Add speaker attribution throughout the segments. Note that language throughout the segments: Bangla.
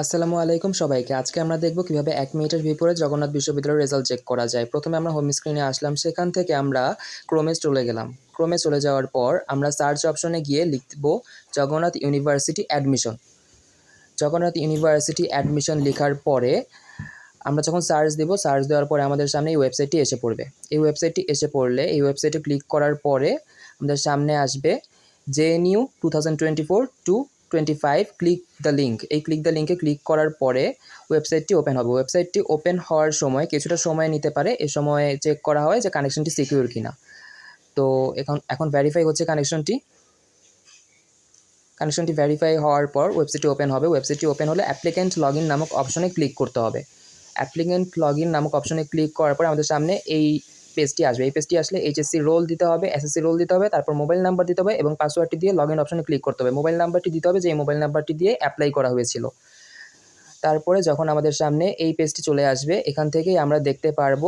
Speaker 1: আসসালামু আলাইকুম সবাইকে। আজকে আমরা দেখব কীভাবে এক মিনিটের ভিপরে জগন্নাথ বিশ্ববিদ্যালয়ের রেজাল্ট চেক করা যায়। প্রথমে আমরা হোম স্ক্রিনে আসলাম। সেখান থেকে আমরা ক্রোমে চলে গেলাম। ক্রোমে চলে যাওয়ার পর আমরা সার্চ অপশনে গিয়ে লিখব Jagannath university admission Jagannath university admission লেখার পরে আমরা যখন সার্চ দেব সার্চ দেওয়ার পরে আমাদের সামনে এই ওয়েবসাইটটি এসে পড়বে। এই ওয়েবসাইটটি এসে পড়লে এই ওয়েবসাইটে ক্লিক করার পরে আমাদের সামনে আসবে JNU two thousand twenty four to twenty five click the link এই ক্লিক দ্য লিঙ্কে ক্লিক করার পরে ওয়েবসাইটটি ওপেন হবে। ওয়েবসাইটটি ওপেন হওয়ার সময়, কিছুটা সময় নিতে পারে। এ সময় চেক করা হয় যে কানেকশনটি সিকিউর কিনা। তো এখন এখন ভেরিফাই হচ্ছে কানেকশনটি কানেকশনটি ভেরিফাই হওয়ার পর ওয়েবসাইটটি ওপেন হবে। ওয়েবসাইটটি ওপেন হলে অ্যাপ্লিকেন্ট লগ ইন নামক অপশনে ক্লিক করতে হবে। অ্যাপ্লিকেন্ট লগ নামক অপশনে ক্লিক করার পর আমাদের সামনে এই পেজটি আসবে। এই পেজটি আসলে এইচএসসি রোল দিতে হবে এসএসসি রোল দিতে হবে, তারপর মোবাইল নাম্বার দিতে হবে এবং পাসওয়ার্ডটি দিয়ে লগ ইন অপশনে ক্লিক করতে হবে। মোবাইল নাম্বারটি দিতে হবে যে এই মোবাইল নাম্বারটি দিয়ে অ্যাপ্লাই করা হয়েছিল। তারপরে যখন আমাদের সামনে এই পেজটি চলে আসবে, এখান থেকেই আমরা দেখতে পারব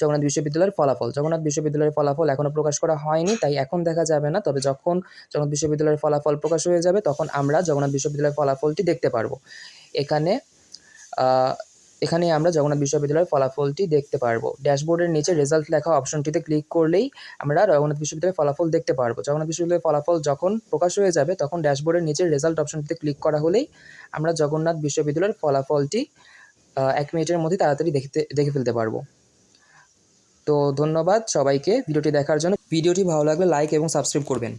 Speaker 1: জগন্নাথ বিশ্ববিদ্যালয়ের ফলাফল। জগন্নাথ বিশ্ববিদ্যালয়ের ফলাফল এখনও প্রকাশ করা হয়নি, তাই এখন দেখা যাবে না। তবে যখন জগন্নাথ বিশ্ববিদ্যালয়ের ফলাফল প্রকাশ হয়ে যাবে, তখন আমরা জগন্নাথ বিশ্ববিদ্যালয়ের ফলাফলটি দেখতে পারব। এখানে এখানে আমরা জগন্নাথ বিশ্ববিদ্যালয়ের ফলাফলটি দেখতে পারব। ড্যাশবোর্ডের নিচে রেজাল্ট লেখা অপশনটিতে ক্লিক করলেই আমরা জগন্নাথ বিশ্ববিদ্যালয়ের ফলাফল দেখতে পারব। জগন্নাথ বিশ্ববিদ্যালয়ের ফলাফল যখন প্রকাশ হয়ে যাবে, তখন ড্যাশবোর্ডের নিচে রেজাল্ট অপশনটিতে ক্লিক করা হলেই আমরা জগন্নাথ বিশ্ববিদ্যালয়ের ফলাফলটি এক মিনিটের মধ্যে তাড়াতাড়ি দেখতে, দেখে ফেলতে পারব। তো ধন্যবাদ সবাইকে। ভিডিওটি দেখার জন্য। ভিডিওটি ভালো লাগলে লাইক এবং সাবস্ক্রাইব করবেন।